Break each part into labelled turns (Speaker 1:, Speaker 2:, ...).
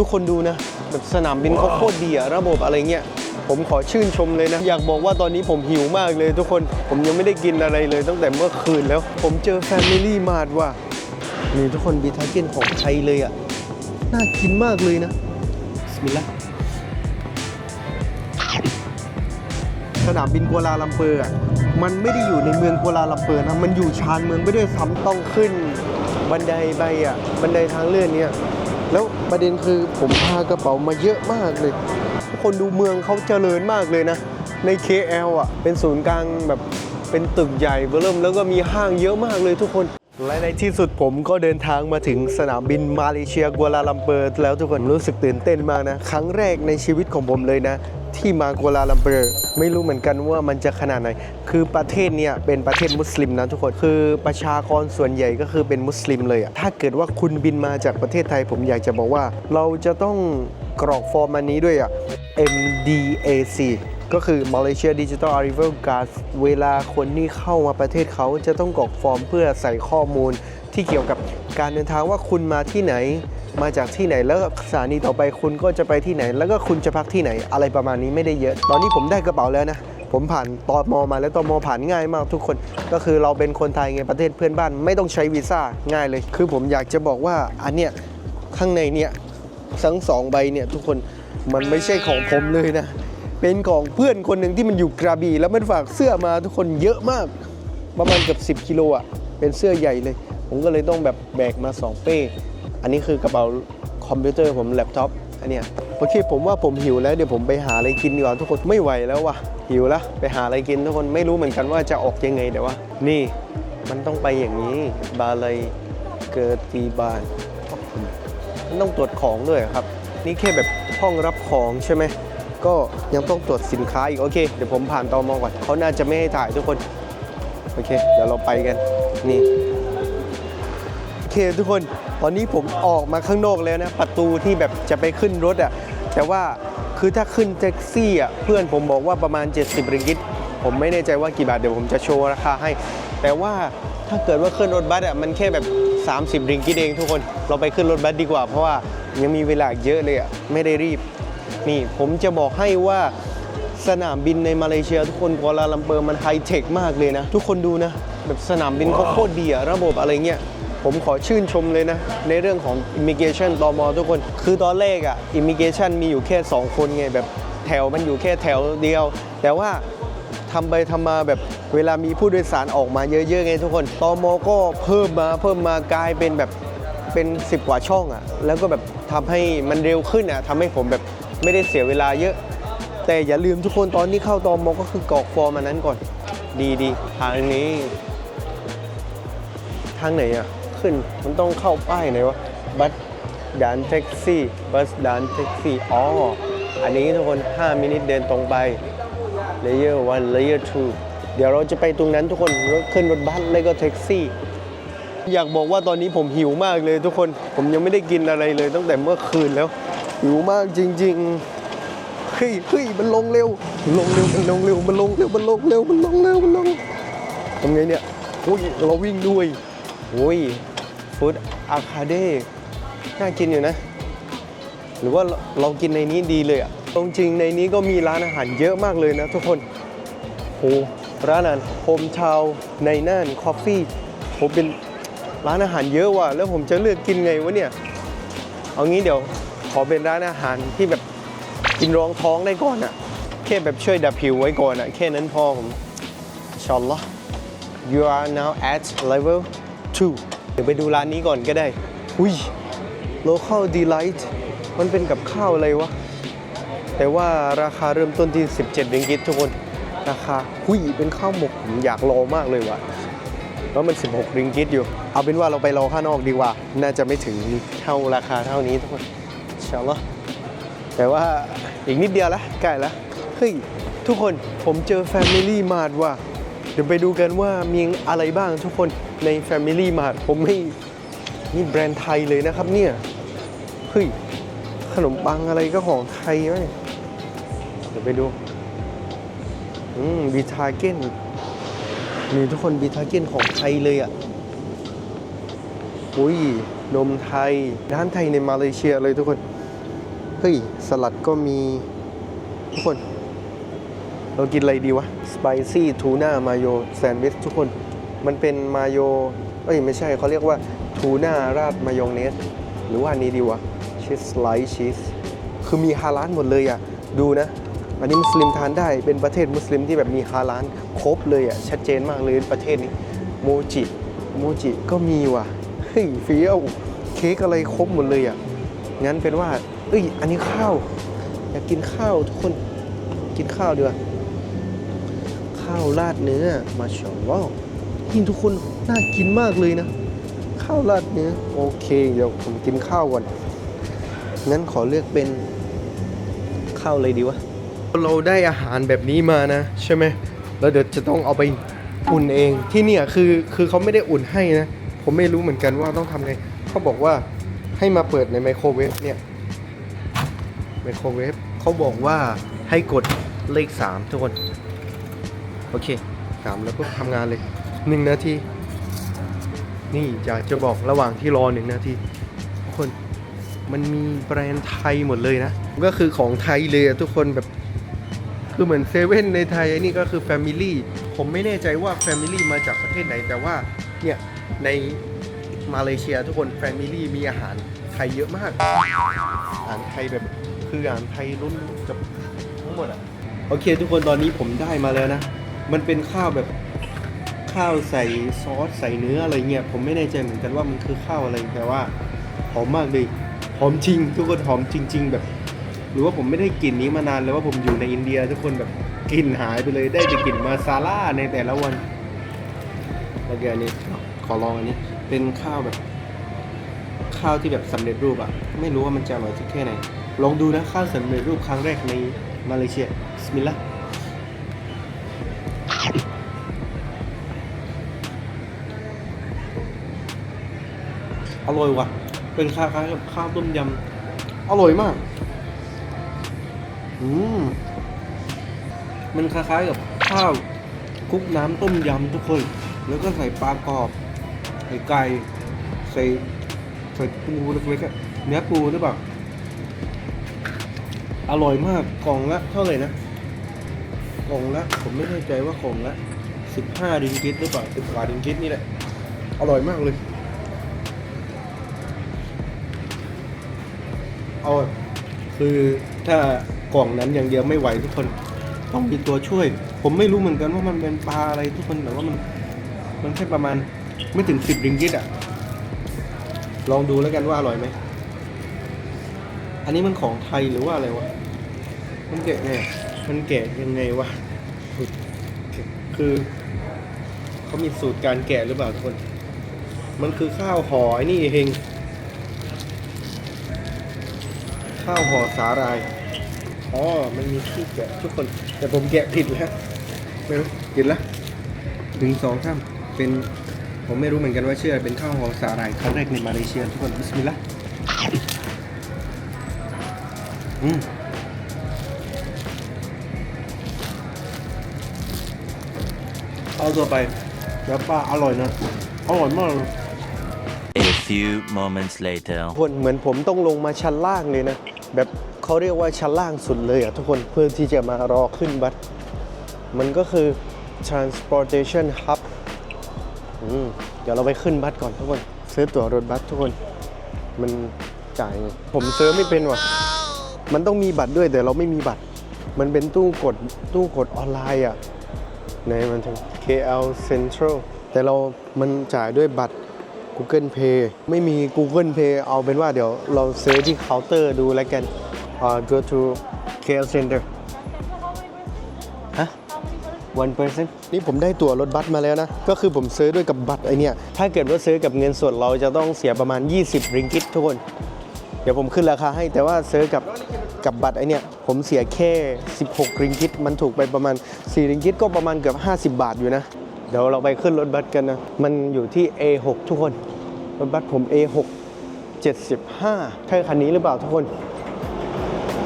Speaker 1: ทุกคนดูนะแบบสนามบินเขาโคตรดีอะระบบอะไรเงี้ยผมขอชื่นชมเลยนะ อยากบอกว่าตอนนี้ผมหิวมากเลยทุกคนผมยังไม่ได้กินอะไรเลยตั้งแต่เมื่อคืนแล้ว ผมเจอแฟมิลี่มาร์ทว่ะนี่ทุกคนบีทาเก้นของไทยเลยอะน่ากินมากเลยนะบิสมิลลาห์สนามบินกัวลาลัมเปอร์อะมันไม่ได้อยู่ในเมืองกัวลาลัมเปอร์นะมันอยู่ชานเมืองไม่ด้วยซ้ำต้องขึ้น บันไดไปอะบันไดทางเลื่อนเนี่ย แล้วประเด็นคือผมพากระเป๋ามาเยอะมากเลยทุกคนดูเมืองเขาเจริญมากเลยนะ ใน KL อะ เป็นศูนย์กลางแบบเป็นตึกใหญ่เบอร์เริ่มแล้วก็มีห้างเยอะมากเลยทุกคน และในที่สุดผมก็เดินทางมาถึงสนามบินมาเลเซียกัวลาลัมเปอร์แล้วทุกคนรู้สึกตื่นเต้นมากนะ ครั้งแรกในชีวิตของผมเลยนะ ที่มากัวลาลัมเปอร์ไม่รู้เหมือนกันว่ามันจะขนาดไหน คือประเทศเนี่ยเป็นประเทศมุสลิมนะทุกคน คือประชากรส่วนใหญ่ก็คือเป็นมุสลิมเลยอะถ้าเกิดว่าคุณบินมาจากประเทศไทยผมอยากจะบอกว่า เราจะต้องกรอกฟอร์มอันนี้ด้วยอะ MDAC ก็คือ Malaysia Digital Arrival Card เวลาคนที่เข้ามาประเทศเขาจะต้องกรอกฟอร์มเพื่อใส่ข้อมูลที่เกี่ยวกับการเดินทางว่าคุณมาที่ไหน มาจากที่ไหนแล้วสถานีต่อไปคุณก็จะไปที่ไหน แล้วก็คุณจะพักที่ไหนอะไรประมาณนี้ไม่ได้เยอะ ตอนนี้ผมได้กระเป๋าแล้วนะผมผ่านตอมอมาแล้วตอมอผ่านง่ายมากทุกคน ก็คือเราเป็นคนไทยไงประเทศเพื่อนบ้านไม่ต้องใช้วีซ่าง่ายเลย คือผมอยากจะบอกว่าอันเนี้ยข้างในเนี่ยทั้งสองใบเนี่ยทุกคนมันไม่ใช่ของผมเลยนะ เป็นของเพื่อนคนหนึ่งที่มันอยู่กระบี่แล้วมันฝากเสื้อมาทุกคนเยอะมาก ประมาณเกือบ10กิโลอะเป็นเสื้อใหญ่เลย ผมก็เลยต้องแบบแบกมา 2 เป้ อันนี้คือกระเป๋าคอมพิวเตอร์ผมแล็ปท็อปอันเนี้ยโอเคผมว่าผมหิวแล้วเดี๋ยวผมไปหาอะไรกินดีกว่าทุกคนไม่ไหวแล้วว่ะหิวล้วไปหาอะไรกินทุกคนไม่รู้เหมือนกันว่าจะออกยังไงแต่ว่า นี่มันต้องไปอย่างนี้ บาเลยเกิดตีบานมันต้องตรวจของด้วยครับ นี่แค่แบบห้องรับของใช่ไหมก็ยังต้องตรวจสินค้าอีกโอเคเดี๋ยวผมผ่านตอมอก่อนเขาน่าจะไม่ให้ถ่ายทุกคน โอเค เดี๋ยวเราไปกัน นี่ เคทุกคน ตอนนี้ผมออกมาข้างนอกแล้วนะ ประตูที่แบบจะไปขึ้นรถอะ่ะ แต่ว่าคือถ้าขึ้นแท็กซี่อะ เพื่อนผมบอกว่าประมาณ 70ริงกิต ผมไม่แน่ใจว่ากี่บาท เดี๋ยวผมจะโชว์ราคาให้ แต่ว่าถ้าเกิดว่าขึ้นรถบัสอะ มันแค่แบบ 30ริงกิตเองทุกคน เราไปขึ้นรถบัสดีกว่า เพราะว่ายังมีเวลาเยอะเลยอะ ไม่ได้รีบ นี่ผมจะบอกให้ว่าสนามบินในมาเลเซียทุกคนกัวลาลัมเปอร์มันไฮเทคมากเลยนะ ทุกคนดูนะ แบบสนามบินเขาโคตรดีอะระบบอะไรเงี้ย ผมขอชื่นชมเลยนะ ในเรื่องของ Immigration ตมทุกคน คือตอนแรกอะ Immigration มีอยู่แค่ 2 คนไงแบบแถวมันอยู่แค่แถวเดียว แต่ว่าทำไปทำมาแบบเวลามีผู้โดยสารออกมาเยอะๆไงทุกคนตอมก็เพิ่มมาเพิ่มมากลายเป็นแบบเป็น 10 กว่าช่องอะ่ะ แล้วก็แบบทำให้มันเร็วขึ้นอะ่ะทำให้ผมแบบไม่ได้เสียเวลาเยอะ แต่อย่าลืมทุกคนตอนนี้เข้าตอมก็คือกรอกฟอร์มอันนั้นก่อน ดีดีทางนี้ ทางไหนอะ่ะ ขึ้น มันต้องเข้าป้ายไหนวะบัสด่านแท็กซี่บัสด่านแท็กซี่อ๋ออันนี้ทุกคน 5 มินิเดินตรงไปเลเยอร์1เลเยอร์2เดี๋ยวเราจะไปตรงนั้นทุกคนขึ้นรถบัสแล้วก็แท็กซี่ อยากบอกว่าตอนนี้ผมหิวมากเลยทุกคน ผมยังไม่ได้กินอะไรเลยตั้งแต่เมื่อคืนแล้ว หิวมากจริง ๆ เฮ้ยเฮ้ยมันลงเร็ว ลงเร็ว มันลงเร็ว มันลงเร็ว มันลงเร็ว มันลงเร็ว มันลงทำไงเนี่ยโอ้ยเราวิ่งด้วยโอ้ย ฟู้ดอาคาเด้น่ากินอยู่นะ หรือว่าเรากินในนี้ดีเลยอะตรงจริงในนี้ก็มีร้านอาหารเยอะมากเลยนะทุกคนโอ้ร้านอาหารโฮมทาวในน่านคอฟฟี่ผมเป็นร้านอาหารเยอะว่ะแล้วผมจะเลือกกินไงวะเนี่ย เอางี้เดี๋ยวขอเป็นร้านอาหารที่แบบกินรองท้องได้ก่อนอะแค่แบบช่วยดับผิวไว้ก่อนอะแค่นั้นพอผมอัลลอฮ์ you are now at level 2 เดี๋ยวไปดูร้านนี้ก่อนก็ได้ อุ้ย local delight มันเป็นกับข้าวอะไรวะ แต่ว่าราคาเริ่มต้นที่ 17ริงกิตทุกคน ราคาหุ้ย เป็นข้าวหมกผมอยากรอมากเลยว่ะแล้วมัน 16ริงกิตอยู่ เอาเป็นว่าเราไปรอข้างนอกดีกว่า น่าจะไม่ถึงเท่าราคาเท่านี้ทุกคนอินชาอัลลอแต่ว่าอีกนิดเดียวละใกล้ละเฮ้ย ทุกคนผมเจอ Family Mart ว่ะเดี๋ยวไปดูกันว่ามีอะไรบ้างทุกคน ใน Family Mart ผมไม่นี่แบรนด์ไทยเลยนะครับเนี่ยเฮ้ยขนมปังอะไรก็ของไทยไหมเดี๋ยวไปดูอืมบีทาเก้นนี่ทุกคนบีทาเก้นของไทยเลยอะอุ้ยนมไทยร้านไทยในมาเลเซียเลยทุกคนเฮ้ยสลัดก็มี ทุกคน เรากินอะไรดีวะสไปซี่ทูน่ามาโยแซนด์วิชทุกคน มันเป็นมาโยเอ้ยไม่ใช่เขาเรียกว่าทูน่าราดมายองเนส หรือว่าอันนี้ดีวะชีสไลซ์ชีสคือมีฮาลาลหมดเลยอะดูนะ อันนี้มุสลิมทานได้เป็นประเทศมุสลิมที่แบบมีฮาลาลครบเลยอะชัดเจนมากเลยประเทศนี้โมจิโมจิก็มีว่ะเฮ้ยเฟี้ยวเค้กอะไรครบหมดเลยอะงั้นเป็นว่าเอ้ยอันนี้ข้าวอยากกินข้าวทุกคนกินข้าวดีกว่าข้าวราดเนื้อมาชอว้า วนี่ทุกคนน่ากินมากเลยนะ ข้าวราดเนื้อโอเค เดี๋ยวผมกินข้าวก่อนงั้นขอเลือกเป็นข้าวเลยดีวะเราได้อาหารแบบนี้มานะ ใช่ไหมแล้วเดี๋ยวจะต้องเอาไปอุ่นเองที่เนี่ยคือคือเขาไม่ได้อุ่นให้นะ ผมไม่รู้เหมือนกันว่าต้องทำไงเขาบอกว่าให้มาเปิดในไมโครเวฟเนี่ยไมโครเวฟเขาบอกว่าให้กดเลข 3 ทุกคน โอเคสามแล้วก็ทำงานเลย 1นาที นี่อยากจะบอกระหว่างที่รอ1นาทีทุกคนมันมีแบรนด์ไทยหมดเลยนะ ก็คือของไทยเลยอะทุกคนแบบ คือเหมือนเซเว่นในไทยอันนี้ก็คือ Family ผมไม่แน่ใจว่า Family มาจากประเทศไหน แต่ว่าเนี่ยในมาเลเซียทุกคน Family มีอาหารไทยเยอะมาก อาหารไทยแบบคืออาหารไทยรุ่นกับทั้งหมดอะ โอเคทุกคนตอนนี้ผมได้มาแล้วนะ มันเป็นข้าวแบบ ข้าวใส่ซอสใส่เนื้ออะไรเงี้ยผมไม่แน่ใจเหมือนกันว่ามันคือข้าวอะไรแต่ว่าหอมมากเลยหอมจริง ทุกคนหอมจริง ๆ แบบ หรือว่าผมไม่ได้กลิ่นนี้มานานแล้วว่าผมอยู่ในอินเดีย ทุกคนแบบกลิ่นหายไปเลยได้แต่กลิ่นมาซาล่าในแต่ละวันแล้วก็อันนี้ขอลองอันนี้ เป็นข้าวแบบข้าวที่แบบสำเร็จรูปอะไม่รู้ว่ามันจะอร่อยสักแค่ไหนลองดูนะข้าวสำเร็จรูปครั้งแรกในมาเลเซียสมิลลา ร่อยว่ะ เป็นคล้ายๆกับข้าวต้มยำอร่อยมาก อืมมันคล้ายๆกับข้าวคลุกน้ำต้มยำทุกคน แล้วก็ใส่ปลากรอบ ใส่ไก่ ใส่ใส่ปูเล็กๆอะเนื้อปูหรือเปล่า อร่อยมาก กล่องละเท่าไหร่นะ กล่องละ ผมไม่แน่ใจว่ากล่องละสิบห้าดิงกิตหรือเปล่าสิบกว่าดิงกิตนี่แหละ อร่อยมากเลย เอาคือถ้ากล่องนั้นอย่างเดียวไม่ไหวทุกคนต้องมีตัวช่วย ผมไม่รู้เหมือนกันว่ามันเป็นปลาอะไรทุกคนแต่ว่ามัน มันแค่ประมาณไม่ถึงสิบริงกิตอะลองดูแล้วกันว่าอร่อยไหม อันนี้มันของไทยหรือว่าอะไรวะ มันแกะไงมันแกะยังไงวะ คือเขามีสูตรการแกะหรือเปล่าทุกคน มันคือข้าวห่อไอ้นี่เอง ข้าวห่อสาหร่าย อ๋อ มันมีที่แกะทุกคน แต่ผมแกะผิดแล้วไม่รู้ผิดละหนึ่งสองสามเป็น ผมไม่รู้เหมือนกันว่าชื่ออะไรเป็นข้าวห่อสาหร่ายครั้งแรกในมาเลเซียทุกคนบิสมิลลาห์อืมเอาตัวไปแล้วปลาอร่อยนะ อร่อยมากเลย
Speaker 2: A few moments later.
Speaker 1: ทุกคนเหมือนผมต้องลงมาชั้นล่างเลยนะ แบบเขาเรียกว่าชั้นล่างสุดเลยอะทุกคนเพื่อที่จะมารอขึ้นบัสมันก็คือ transportation hub อืมเดี๋ยวเราไปขึ้นบัสก่อนทุกคน ซื้อตั๋วรถบัสทุกคน มันจ่ายผมซื้อไม่เป็นว่ะ มันต้องมีบัตรด้วยแต่เราไม่มีบัตร มันเป็นตู้กดตู้กดออนไลน์อะในมันถึง KL Central แต่เรา มันจ่ายด้วยบัตร Google Pay ไม่มี Google Pay เอาเป็นว่าเดี๋ยวเราซื้อที่เคาน์เตอร์ดูแล้วกันอ่า go to KL Center ฮะ one person นี่ผมได้ตั๋วรถบัสมาแล้วนะ ก็คือผมซื้อด้วยกับบัตรไอเนี่ย ถ้าเกิดว่าซื้อกับเงินสดเราจะต้องเสียประมาณ 20 ริงกิตทุกคน เดี๋ยวผมขึ้นราคาให้ แต่ว่าซื้อกับกับบัตรไอเนี่ยผมเสียแค่ 16 ริงกิต มันถูกไปประมาณ 4 ริงกิตก็ประมาณเกือบ 50 บาทอยู่นะ เดี๋ยวเราไปขึ้นรถบัสกันนะ มันอยู่ที่ A6 ทุกคน รถบัสผม A6 75 ใช่คันนี้หรือเปล่าทุกคน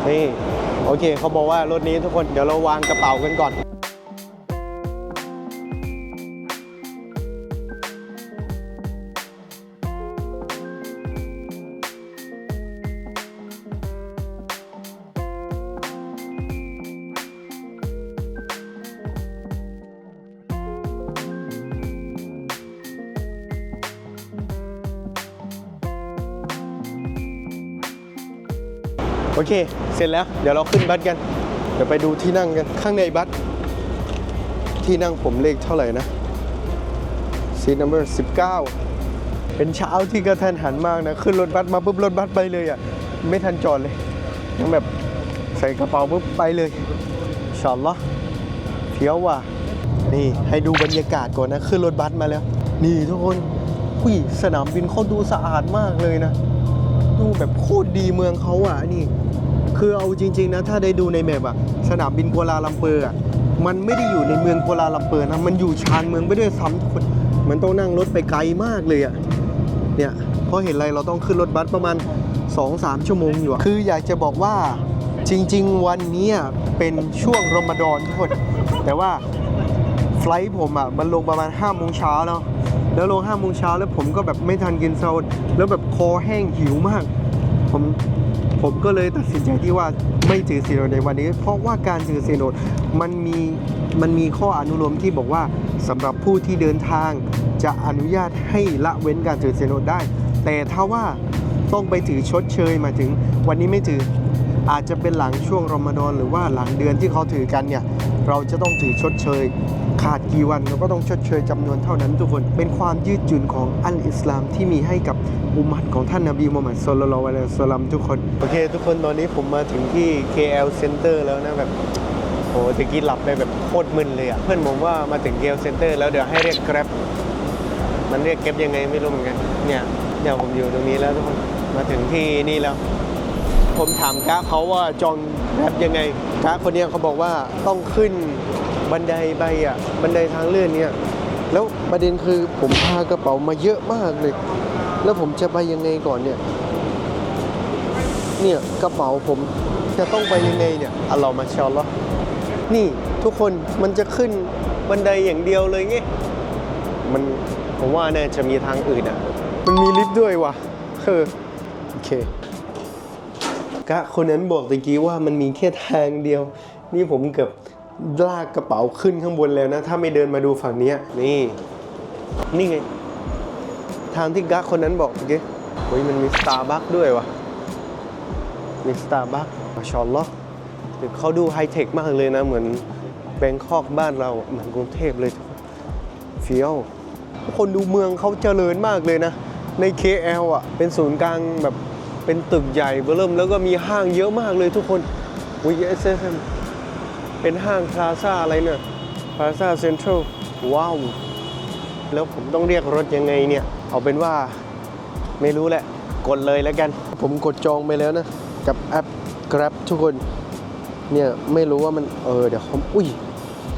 Speaker 1: นี่ โอเคเขาบอกว่ารถนี้ทุกคน เดี๋ยวเราวางกระเป๋ากันก่อน โอเค เสร็จแล้วเดี๋ยวเราขึ้นบัสกัน เดี๋ยวไปดูที่นั่งกันข้างในบัสที่นั่งผมเลขเท่าไหร่นะซีนัมเบอร์19เป็นเช้าที่กระทันหันมากนะ ขึ้นรถบัสมาปุ๊บรถบัสไปเลยอะ ไม่ทันจอดเลยยังแบบใส่กระเป๋าปุ๊บไปเลยชอนละเฟี้ยวว่ะนี่ให้ดูบรรยากาศก่อนนะ ขึ้นรถบัสมาแล้ว นี่ทุกคนอุ้ยสนามบินเขาดูสะอาดมากเลยนะ ดูแบบโคตรดีเมืองเขาอะนี่ คือเอาจริง ๆ นะ ถ้าได้ดูในแมพอะสนามบินกัวลาลัมเปอร์อะมันไม่ได้อยู่ในเมืองกัวลาลัมเปอร์นะ มันอยู่ชานเมืองไปด้วยซ้ำคนมันต้องนั่งรถไปไกลมากเลยอะเนี่ยเพราะเห็นอะไรเราต้องขึ้นรถบัสประมาณ 2-3 ชั่วโมงอยู่อะคืออยากจะบอกว่าจริง ๆ วันนี้เป็นช่วงรอมฎอนทุกคนแต่ว่าไฟลท์ผมอะมันลงประมาณ5้าโมงเช้าแล้วแล้วลง5้าโมงเช้าแล้วผมก็แบบไม่ทันกินซาแล้วแบบคอแห้งหิวมาก ผม ผมก็เลยตัดสินใจที่ว่าไม่ถือศีลอดในวันนี้ เพราะว่าการถือศีลอดมันมีมันมีข้ออนุโลมที่บอกว่าสำหรับผู้ที่เดินทางจะอนุญาตให้ละเว้นการถือศีลอดได้ แต่ถ้าว่าต้องไปถือชดเชยมาถึงวันนี้ไม่ถืออาจจะเป็นหลังช่วงรอมฎอนหรือว่าหลังเดือนที่เขาถือกันเนี่ย เราจะต้องถือชดเชย ขาดกี่วันเราก็ต้องชดเชยจำนวนเท่านั้นทุกคน เป็นความยืดหยุ่นของอัลอิสลามที่มีให้กับอุมมัตของท่านนบีมุฮัมมัดสุลลัลลอฮุอะลัยฮิวะสลลัมทุกคน โอเค ทุกคนตอนนี้ผมมาถึงที่ KL Center แล้วนะแบบโหตะกี้หลับไปแบบโคตรมึนเลยอะเพื่อนผมว่ามาถึง KL Center แล้วเดี๋ยวให้เรียก Grab มันเรียก Grab ยังไงไม่รู้เหมือนกัน เนี่ยเนี่ยผมอยู่ตรงนี้แล้วทุกคน มาถึงที่นี่แล้ว ผมถามกะเขาว่าจองแรปยังไง กะคนเนี้ยเขาบอกว่าต้องขึ้นบันไดไปอะบันไดทางเลื่อนเนี่ยแล้วประเด็นคือผมพากระเป๋ามาเยอะมากเลย แล้วผมจะไปยังไงก่อนเนี่ยเนี่ยกระเป๋าผมจะต้องไปยังไงเนี่ยอัลลอฮ์มาชาอัลลอฮ์นี่ทุกคนมันจะขึ้นบันไดอย่างเดียวเลยไงมันผมว่าน่าจะมีทางอื่นอะ มันมีลิฟต์ด้วยว่ะเออโอเค กะคนนั้นบอกตะกี้ว่ามันมีแค่ทางเดียว นี่ผมเกือบลากกระเป๋าขึ้นข้างบนแล้วนะ ถ้าไม่เดินมาดูฝั่งนี้นี่ นี่ไง ทางที่กะคนนั้นบอกเมื่อกี้โอ้ยมันมีสตาร์บัคด้วยวะมีสตาร์บัคมาชอนลลอฮ์ตึกเขาดูไฮเทคมากเลยนะ เหมือนแบงคอกบ้านเราเหมือนกรุงเทพเลยเฟี้ยว คนดูเมืองเขาเจริญมากเลยนะ ใน KL อะ เป็นศูนย์กลางแบบ เป็นตึกใหญ่เบอร์เริ่มแล้วก็มีห้างเยอะมากเลยทุกคนวีเอสเอ็มเป็นห้างพลาซ่าอะไรเนี่ยพลาซ่าเซ็นทรัลว้าว แล้วผมต้องเรียกรถยังไงเนี่ย เอาเป็นว่าไม่รู้แหละ กดเลยแล้วกัน ผมกดจองไปแล้วนะ กับแอป Grab ทุกคน เนี่ยไม่รู้ว่ามันเออเดี๋ยวเขาอุ้ย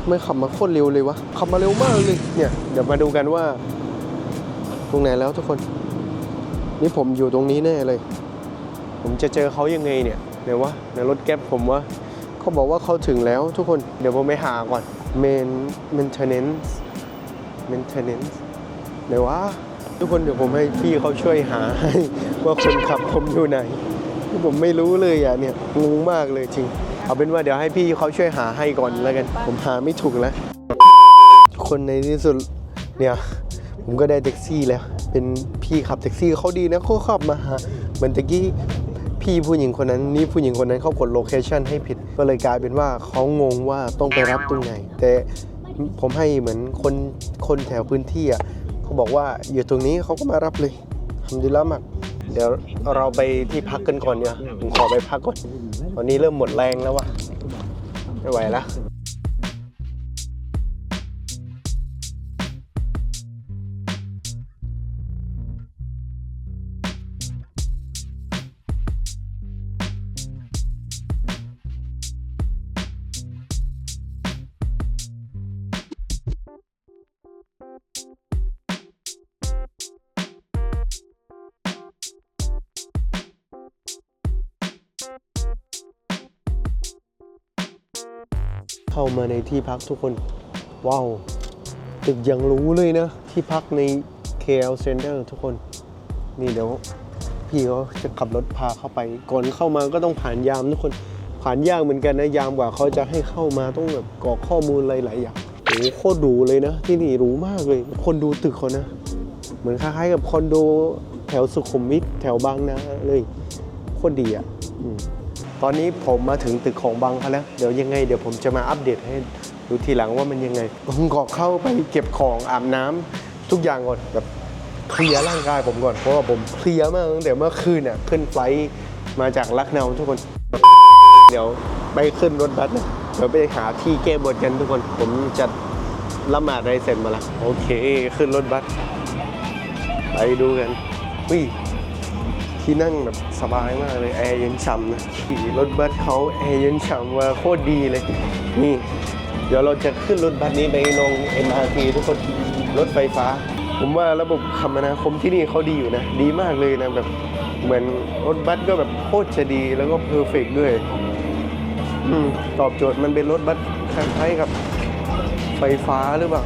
Speaker 1: ไม่ขับมาโคตรเร็วเลยวะขับมาเร็วมากเลยเนี่ยเดี๋ยวมาดูกันว่า ตรงไหนแล้วทุกคน นี่ผมอยู่ตรงนี้แน่เลย ผมจะเจอเขายังไงเนี่ยเดี๋ยววะในรถแก๊ปผมวะเขาบอกว่าเขาถึงแล้วทุกคนเดี๋ยวผมไปหาก่อน main maintenance maintenance เดี๋ยววะทุกคนเดี๋ยวผมให้พี่เขาช่วยหาให้ว่าคนขับผมอยู่ไหนผมไม่รู้เลยอะเนี่ยงงมากเลยจริง เอาเป็นว่าเดี๋ยวให้พี่เขาช่วยหาให้ก่อนแล้วกัน ผมหาไม่ถูกแล้ว คนในที่สุดเนี่ยผมก็ได้แท็กซี่แล้ว เป็นพี่ขับแท็กซี่เขาดีนะเขาขับมาหาเหมือนตะกี้ พี่ผู้หญิงคนนั้นนี่ผู้หญิงคนนั้นเขากดโลเคชันให้ผิด ก็เลยกลายเป็นว่าเขางงว่าต้องไปรับตรงไหน แต่ผมให้เหมือนคนคนแถวพื้นที่อะเขาบอกว่าอยู่ตรงนี้เขาก็มารับเลยทำดีแล้วมากเดี๋ยวเราไปที่พักกันก่อนเนี่ยผมขอไปพักก่อนตอนนี้เริ่มหมดแรงแล้ววะไม่ไหวแล้ว เข้ามาในที่พักทุกคน ว้าว ตึกยังรู้เลยนะ ที่พักใน KL Center ทุกคน นี่เดี๋ยว พี่เขาจะขับรถพาเข้าไป ก่อนเข้ามาก็ต้องผ่านยามทุกคน ผ่านยากเหมือนกันนะ ยามกว่าเขาจะให้เข้ามาต้องแบบกรอกข้อมูลหลายๆอย่างโอ้โหโคตรหรูเลยนะ ที่นี่หรูมากเลย คนดูตึกเขานะ เหมือนคล้ายๆกับคอนโดแถวสุขุมวิทแถวบางนาเลย โคตรดีอะ ตอนนี้ผมมาถึงตึกของบังเขาแล้ว เดี๋ยวยังไงเดี๋ยวผมจะมาอัปเดตให้ดูทีหลังว่ามันยังไง ผมก็เข้าไปเก็บของอาบน้ำทุกอย่างก่อนแบบเคลียร์ร่างกายผมก่อน เพราะว่าผมเพลียมากตั้งแต่เมื่อคืนเนี่ยขึ้นไฟล์มาจากลักเนาทุกคน เดี๋ยวไปขึ้นรถบัสนะเดี๋ยวไปหาที่แก้บนกันทุกคน ผมจะละหมาดอะไรเสร็จมาล้วโอเค ขึ้นรถบัสไปดูกันวิ่ ที่นั่งแบบสบายมากเลยแอร์เย็นฉ่ำนะขี่รถบัสเขาแอร์เย็นฉ่ำว่าโคตรดีเลย นี่ เดี๋ยวเราจะขึ้นรถบัสนี้ไปลง MRT ทุกคนรถไฟฟ้า ผมว่าระบบคมนาคมที่นี่เขาดีอยู่นะ ดีมากเลยนะแบบเหมือนรถบัสก็แบบโคตรจะดีแล้วก็เพอร์เฟกด้วยอืมตอบโจทย์มันเป็นรถบัสคล้ายๆกับ ไฟฟ้าหรือเปล่า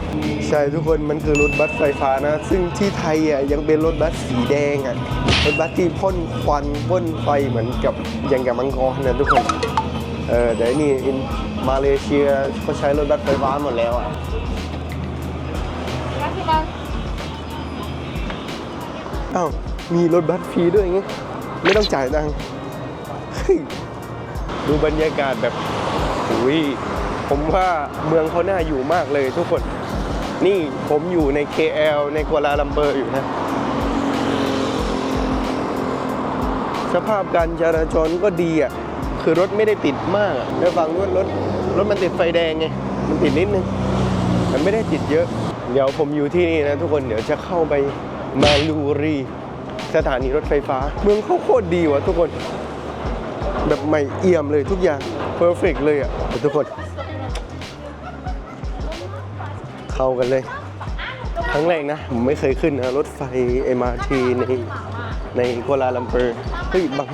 Speaker 1: ใช่ทุกคนมันคือรถบัสไฟฟ้านะ ซึ่งที่ไทยอะยังเป็นรถบัสสีแดงอะรถบัสที่พ่นควันพ่นไฟเหมือนกับอย่างกับมังกรนะทุกคนเออเดี๋ยวนี่อินมาเลเซียเขาใช้รถบัสไฟฟ้าหมดแล้วอะ
Speaker 3: Terima kasih bang.
Speaker 1: อ้าวมีรถบัสฟรีด้วยไงไม่ต้องจ่ายตังค์เฮ้ยดูบรรยากาศแบบอุ้ย ผมว่าเมืองเขาน่าอยู่มากเลยทุกคน นี่ผมอยู่ใน KL ในกัวลาลัมเปอร์อยู่นะ สภาพการจราจรก็ดีอะ คือรถไม่ได้ติดมากอะแล้วฟังว่ารถรถมันติดไฟแดงไง มันติดนิดนึง มันไม่ได้ติดเยอะ เดี๋ยวผมอยู่ที่นี่นะทุกคน เดี๋ยวจะเข้าไปมาลูรี สถานีรถไฟฟ้า เมืองเขาโคตรดีว่ะทุกคน แบบใหม่เอี่ยมเลยทุกอย่างเพอร์เฟกเลยอะทุกคน เข้ากันเลย ครั้งแรกนะ ผมไม่เคยขึ้นนะรถไฟ MRT ในในกัวลาลัมเปอร์เฮ้ยบัง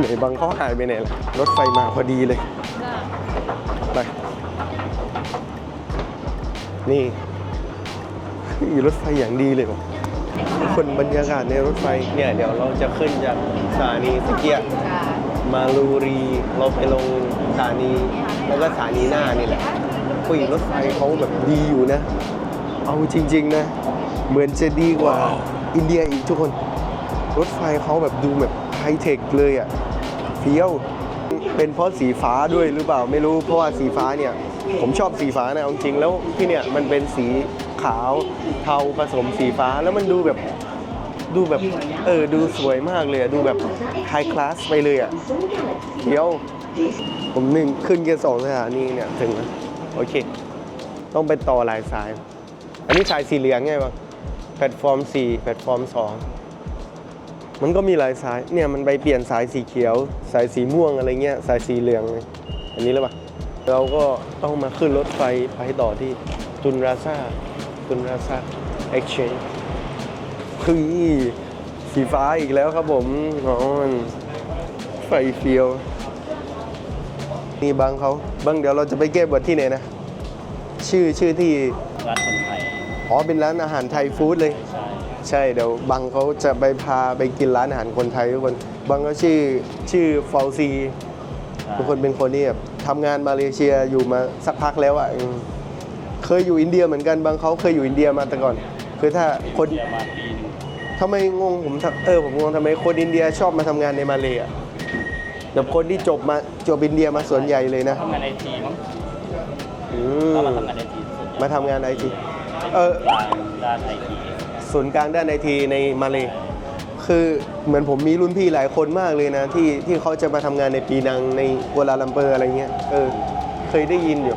Speaker 1: ไหนบังเขาหายไปไหนล่ะรถไฟมาพอดีเลยไปนี่นี่รถไฟอย่างดีเลยว่ะคนบรรยากาศในรถไฟเนี่ยเดี๋ยวเราจะขึ้นจากสถานีสเกียมาลูรี เราไปลงสถานี แล้วก็สถานีหน้านี่แหละ คุยรถไฟเขาแบบดีอยู่นะ เอาจริง ๆ นะ เหมือนจะดีกว่าอินเดียอีกทุกคน รถไฟเขาแบบดูแบบไฮเทคเลยอะ่ะเฟี้ยว เป็นเพราะสีฟ้าด้วยหรือเปล่าไม่รู้ เพราะว่าสีฟ้าเนี่ย ผมชอบสีฟ้านะเอาจริงแล้วที่เนี่ยมันเป็นสีขาวเทาผสมสีฟ้าแล้วมันดูแบบดูแบบเออดูสวยมากเลยอะดูแบบไฮคลาสไปเลยอะ่ะเฟี้ยว ผมหนึ่งขึ้นแค่สองสถานีเนี่ย ถึงแล้ว โอเค ต้องไปต่อหลายสาย อันนี้สายสีเหลืองไงบ้างแพลตฟอร์ม 4 แพลตฟอร์ม 2 มันก็มีหลายสาย เนี่ยมันไปเปลี่ยนสายสีเขียว สายสีม่วงอะไรเงี้ย สายสีเหลือง อันนี้แล้วปะเราก็ต้องมาขึ้นรถไฟไปต่อที่ตุนราซาตุนราซาเอ็กชแนนคือสีฟ้าอีกแล้วครับผมอ๋อนไฟเฟียว นี่บังเขาบังเดี๋ยวเราจะไปเก็บบทที่ไหนนะ ชื่อชื่อที่
Speaker 4: ร้านคนไทย
Speaker 1: อ๋อเป็นร้านอาหารไทยฟู้ดเลย
Speaker 4: ใช่
Speaker 1: ใช่เดี๋ยวบังเขาจะไปพาไปกินร้านอาหารคนไทยทุกคนบังเขาชื่อชื่อฟาวซีทุกคนเป็นคนที่แบบทำงานมาเลเซียอยู่มาสักพักแล้วอะอืมเคยอยู่อินเดียเหมือนกันบางเขาเคยอยู่อินเดียมาแต่ก่อน คือถ้าคน
Speaker 4: เดียวมาปีหนึง
Speaker 1: ทำไมงงผมทักเออผมงงทำไมคนอินเดียชอบมาทำงานในมาเลยอะ แบบคนที่จบมาจบอินเดียมาส่วนใหญ่เลยนะ
Speaker 4: ทำงานไอทีมั้ง
Speaker 1: อืม
Speaker 4: ก็มาทำงานไอทีส่วนใหญ่
Speaker 1: มาทำงานไอทีเออ
Speaker 4: ด้านด้านไอที
Speaker 1: ศูนย์กลางด้านไอทีในมาเลยคือเหมือนผมมีรุ่นพี่หลายคนมากเลยนะที่ที่เขาจะมาทำงานในปีนังในกัวลาลัมเปอร์อะไรเงี้ยเออเคยได้ยินอยู่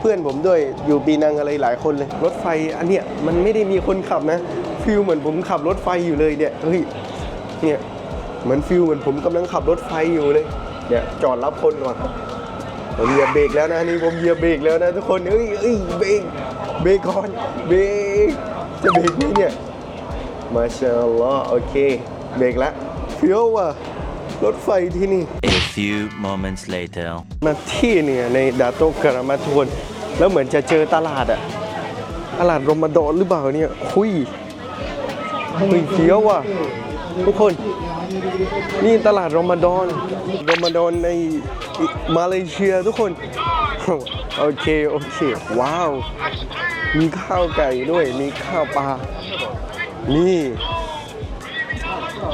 Speaker 1: เพื่อนผมด้วยอยู่ปีนังอะไรหลายคนเลย รถไฟอันเนี้ยมันไม่ได้มีคนขับนะฟิลเหมือนผมขับรถไฟอยู่เลยเนี่ยเฮ้ยเนี่ย เหมือนฟิลเหมือนผมกำลังขับรถไฟอยู่เลยเนี่ยจอดรับคนก่อนผมเหยียบเบรกแล้วนะนี่ผมเหยียบเบรกแล้วนะทุกคนเอ้ยเอ้ยเบรกเบรกก่อนเบรกจะเบรกไหมเนี่ยมาชาอัลลอฮ์โอเคเบรกแล้วเฟี้ยวว่ะรถไฟที่นี่
Speaker 2: A few moments later.
Speaker 1: มาที่เนี่ยในดาโตกรามาทุกคนแล้วเหมือนจะเจอตลาดอะตลาดรอมฎอนหรือเปล่าเนี่ยคุยคุยเฟี้ยวว่ะ ทุกคน นี่ตลาดรอมฎอนรอมฎอนในมาเลเซียทุกคน โอเค โอเค ว้าว มีข้าวไก่ด้วย มีข้าวปลา นี่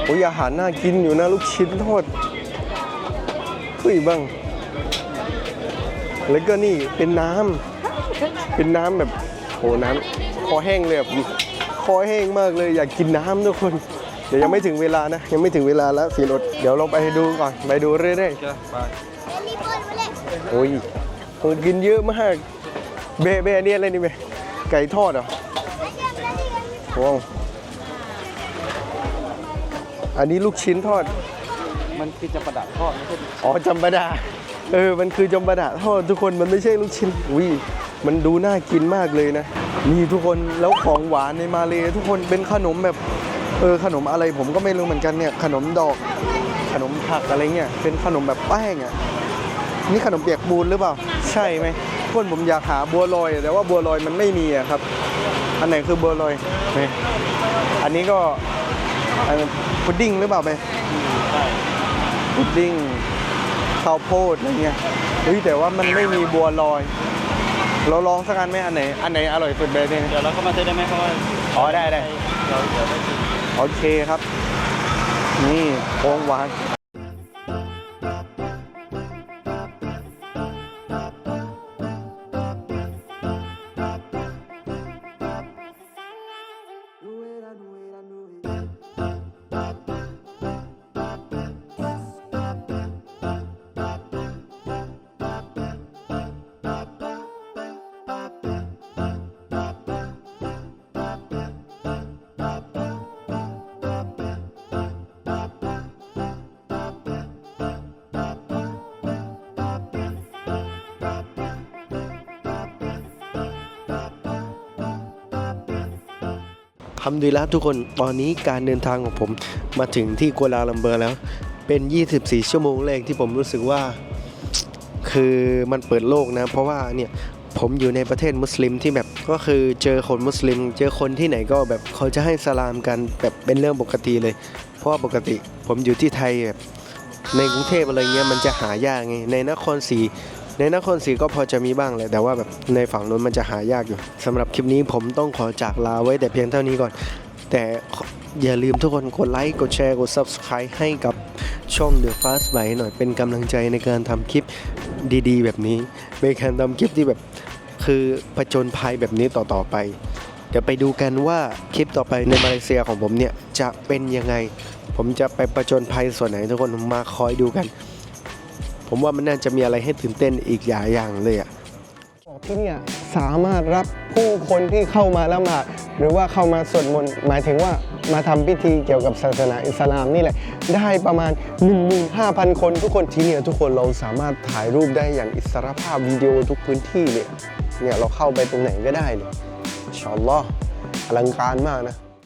Speaker 1: โอ้ยอาหารน่ากินอยู่นะลูกชิ้นทอดคุยบ้าง แล้วก็นี่เป็นน้ำเป็นน้ำแบบโหน้ำคอแห้งเลยแบบคอแห้งมากเลยอยากกินน้ำทุกคน เดี๋ยวยังไม่ถึงเวลานะ ยังไม่ถึงเวลาแล้วสีรถเดี๋ยวเราไปดูก่อน ไปดูเรื่อยๆ โอ้ยคนกินเยอะมาก เบะเบะนี่อะไรนี่เบะไก่ทอดเหรอว้าวอันนี้ลูกชิ้นทอด
Speaker 4: มันคือจะประดับทอดไม่ใช่
Speaker 1: อ๋อจำปาดา เออ มันคือจำปาดาทอดทุกคน มันไม่ใช่ลูกชิ้น อุ้ย มันดูน่ากินมากเลยนะ นี่ทุกคน แล้วของหวานในมาเลยทุกคนเป็นขนมแบบ เออขนมอะไรผมก็ไม่รู้เหมือนกันเนี่ย ขนมดอกขนมผักอะไรเงี้ยเป็นขนมแบบแป้งอะนี่ขนมเปียกปูนหรือเปล่า ใช่ไหมทุกคนผมอยากหาบัวลอย แต่ว่าบัวลอยมันไม่มีอะครับ อันไหนคือบัวลอยนี่อันนี้ก็อันพุดดิ้งหรือเปล่าไป
Speaker 4: ใช่
Speaker 1: พุดดิ้งข้าวโพดอะไรเงี้ยเฮ้ยแต่ว่ามันไม่มีบัวลอยเราลองสักอันไหมอันไหนอันไหนอร่อยสุดเลยเนี่ย
Speaker 4: เดี๋ยวเราก็มาซื้อได้ไหมเพราะว่า
Speaker 1: อ๋อได้ได้
Speaker 4: เราเดี๋ยวได้กิน
Speaker 1: โอเคครับ นี่โค้งวาน ทำดีแล้วทุกคนตอนนี้การเดินทางของผมมาถึงที่กัวลาลัมเปอร์แล้ว เป็น 24 ชั่วโมงแรกที่ผมรู้สึกว่า คือมันเปิดโลกนะ เพราะว่าเนี่ยผมอยู่ในประเทศมุสลิมที่แบบก็คือเจอคนมุสลิม เจอคนที่ไหนก็แบบเขาจะให้สลามกันแบบเป็นเรื่องปกติเลย เพราะว่าปกติผมอยู่ที่ไทยแบบในกรุงเทพอะไรเงี้ยมันจะหายากไงในนครศรี ในนครศรีก็พอจะมีบ้างแหละแต่ว่าแบบในฝั่งนู้นมันจะหายากอยู่สำหรับคลิปนี้ผมต้องขอจากลาไว้แต่เพียงเท่านี้ก่อน แต่อย่าลืมทุกคนกดไลค์กดแชร์กด Subscribe ให้กับช่อง The Fast b y หน่อยเป็นกำลังใจในการทำคลิปดีๆ แบบนี้เป็นการทำคลิปที่แบบคือผจญภัยแบบนี้ต่อๆไป เดี๋ยวไปดูกันว่าคลิปต่อไปในมาเลเซียของผมเนี่ยจะเป็นยังไง ผมจะไปประจนภัยส่วนไหนทุกคนมาคอยดูกัน ผมว่ามันน่าจะมีอะไรให้ตื่นเต้นอีกหลายอย่างเลยอะที่เนี่ยสามารถรับผู้คนที่เข้ามาละหมาดหรือว่าเข้ามาสวดมนต์หมายถึงว่ามาทำพิธีเกี่ยวกับศาสนาอิสลามนี่แหละ ได้ประมาณ 15,000 คนทุกคนที่เนี่ยทุกคนเราสามารถถ่ายรูปได้อย่างอิสระภาพวิดีโอทุกพื้นที่เลยเนี่ยเราเข้าไปตรงไหนก็ได้เลยชอัลลอฮ์อลังการมากนะ